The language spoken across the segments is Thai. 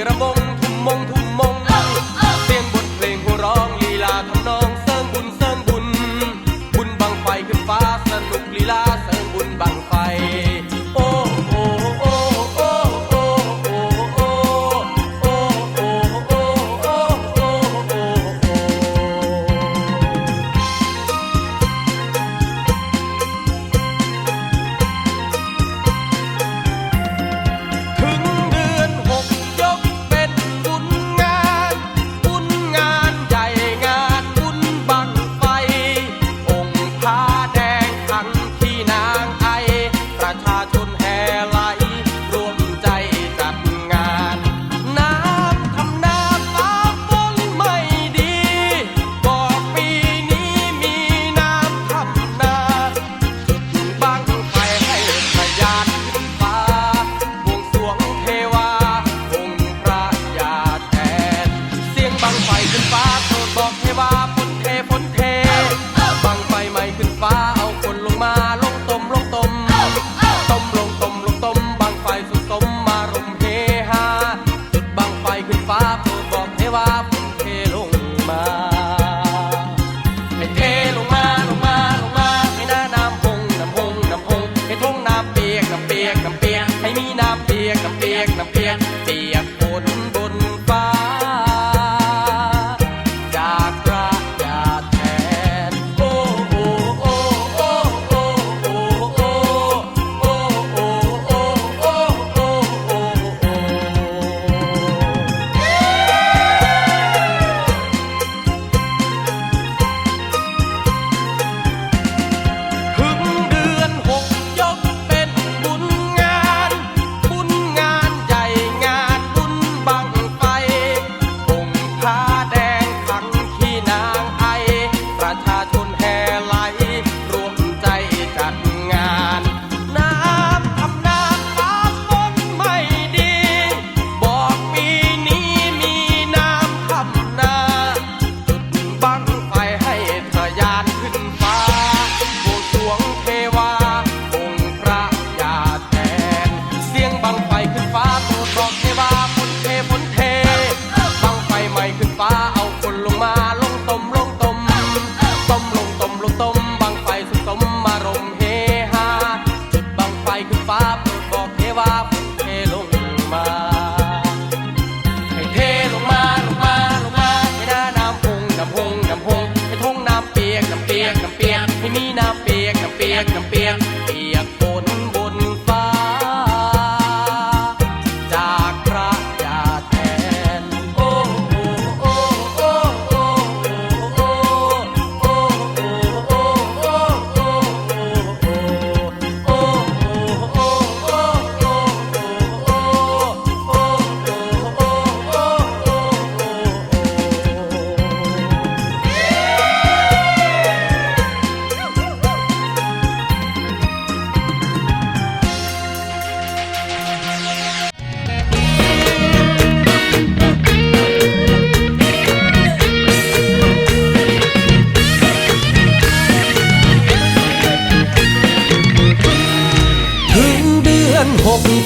Quiero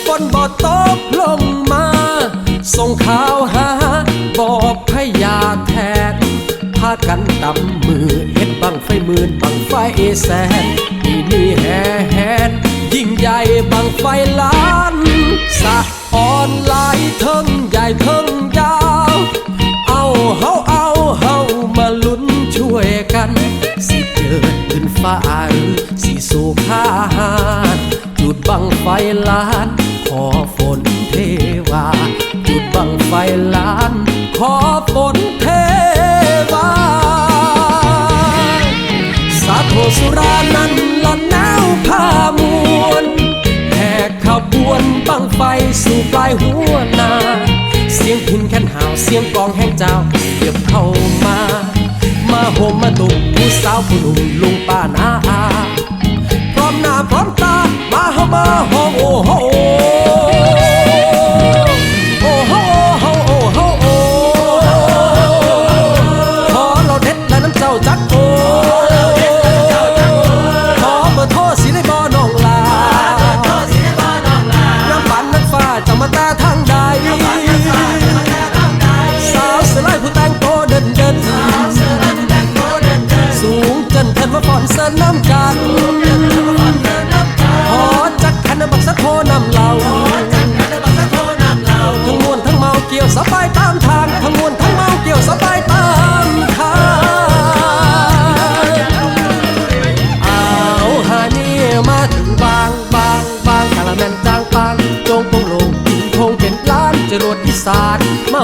ฝนบ่ตกลงมา ส่งข่าวหา บอกให้อยาแทนพากันตำมือเฮ็ดบังไฟหมื่นบังไฟแสนปีนี้แห่แหนยิ่งใหญ่บังไฟล้านสะออนไลน์เทิงใหญ่เทิงยาว เอาเฮาเอาเฮามาลุ้นช่วยกัน สิเจิดขึ้นฟ้าหรือสิสู่ข้าหา บังไฟล้าน ขอฝนเทวา จุดบังไฟล้าน ขอฝนเทวา สาโทสุรานั้นละหนาวผ้ามวนแหกขบวนบังไฟสู่ปลายหัวนาเสียงพินแค้นหาวเสียงกองแห่งเจ้าเหยียบเข้ามา มาโฮมมาตุกผู้สาวผู้หนุ่มลุงป้านาอา มาเฮามาโอ้โหโอ้โหโอ้โหโอ้โหขอเราเด็ดและน้ำเจ้าจักโอ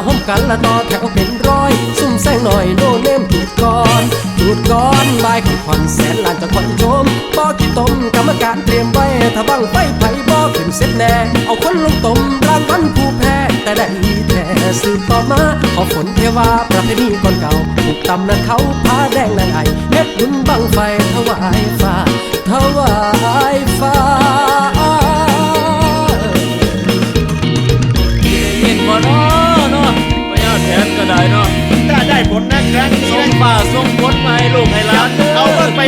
ห่มกันละต่อแถวเป็นร้อย ซุ่มแซงหน่อยโนเนมถูกก่อนถูกก่อนบายของคอนแสนลานจะคอนโจมบอกกี่ต้มกรรมการเตรียมไว้ถ้าบังไฟไผ่บอกขึ้นเสร็จแน่ เอาคนลงต้มรางวัลผู้แพ้ แต่ได้แท้สืบต่อมาขอฝนเทวาประเพณีก่อนเก่าถูกตำนะเขาผ้าแดงนางไอเฮ็ดบุญบังไฟถวายฟ้าถวายฟ้า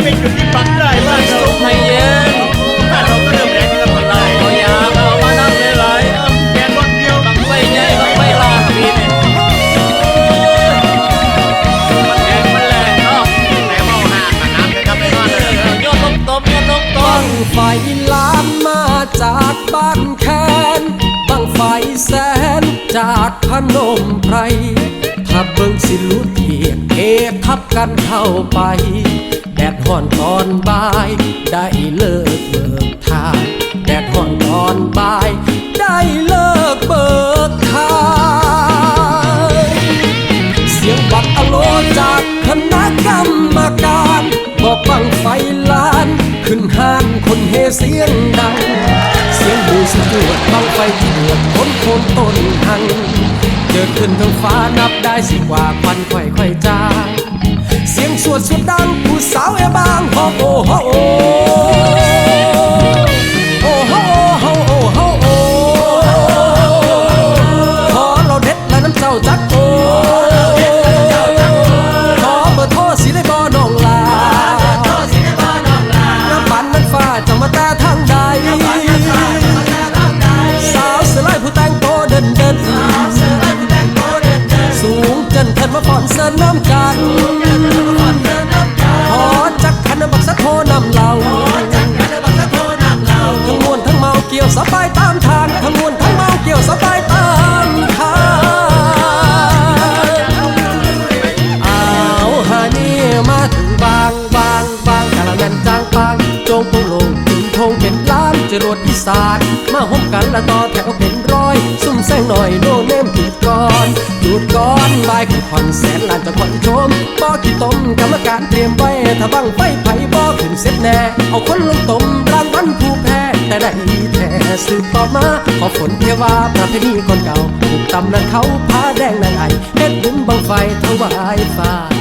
เป็นจุดที่ปักได้บ้างเราสุขให้เย็นบ้านเราก็เริ่มแรงที่เราผ่อได้เราอยากเอามานั่งหลายๆเอาแกนรถเดียวบังไฟใหญ่บังไฟลาบีเนี่ยมันแรงมันแรงเนาะแต่ว่าหน้ามาน้ำนะครัไม่ว่าเลยโยนลงต้มโยนลงต้มบังไฟลามมาจากบ้านแคนบังไฟแสนจากพนมไพรถ้าเบิ่งสิลุดเหียกเอทับกันเข้าไป ดดห่อนตอนบ่าย ได้เลิกเบิกทางแดดห่อนตอนบ่าย ได้เลิกเบิกทางเสียงบัดอโลจากคณะกรรมการบอกบังไฟล้าน ขึ้นห้านคนเฮเสียงดัง เสียงบูสจวดบังไฟที่เดือดพ้นโคนต้นหังเกิดขึ้นทั้งฟ้านับได้สิกว่าควันค่อยค่อยๆจาง สียงสวดสุดดังผู้สาวเอบางฮอโอฮอโอโอฮอโอโอฮอโอขอเราเด็ดและน้ำเจ้าจักโอขอเบอร์โทรสิได้บ่น้องลาน้ำปันนั้นฟ้าจะมาแต่ทางใดสาวเสอลายผู้แต่งโตเดินเดินสูงจนเทินมาฟอนเสินน้ำกัน จรวดอีสานมาหบกันและต่อแถวเป็นร้อย ซุ่มแซงหน่อยโนเนมจุดก่อนจุดก่อนบายคือนแสนล้านจะผ่อนชมบ่ขี้ต้มกรรมการเตรียมไว้ถ้าบังไฟไผบ่ขึ้นเสร็จแน่ เอาคนลงต้มรางวัลผู้แพ้แต่ได้แท้สืบต่อมาขอฝนเทวาประเพณีคนเก่าถูกตำนั้นเขาผ้าแดงนางไอเฮ็ดบุญบังไฟถวายฟ้า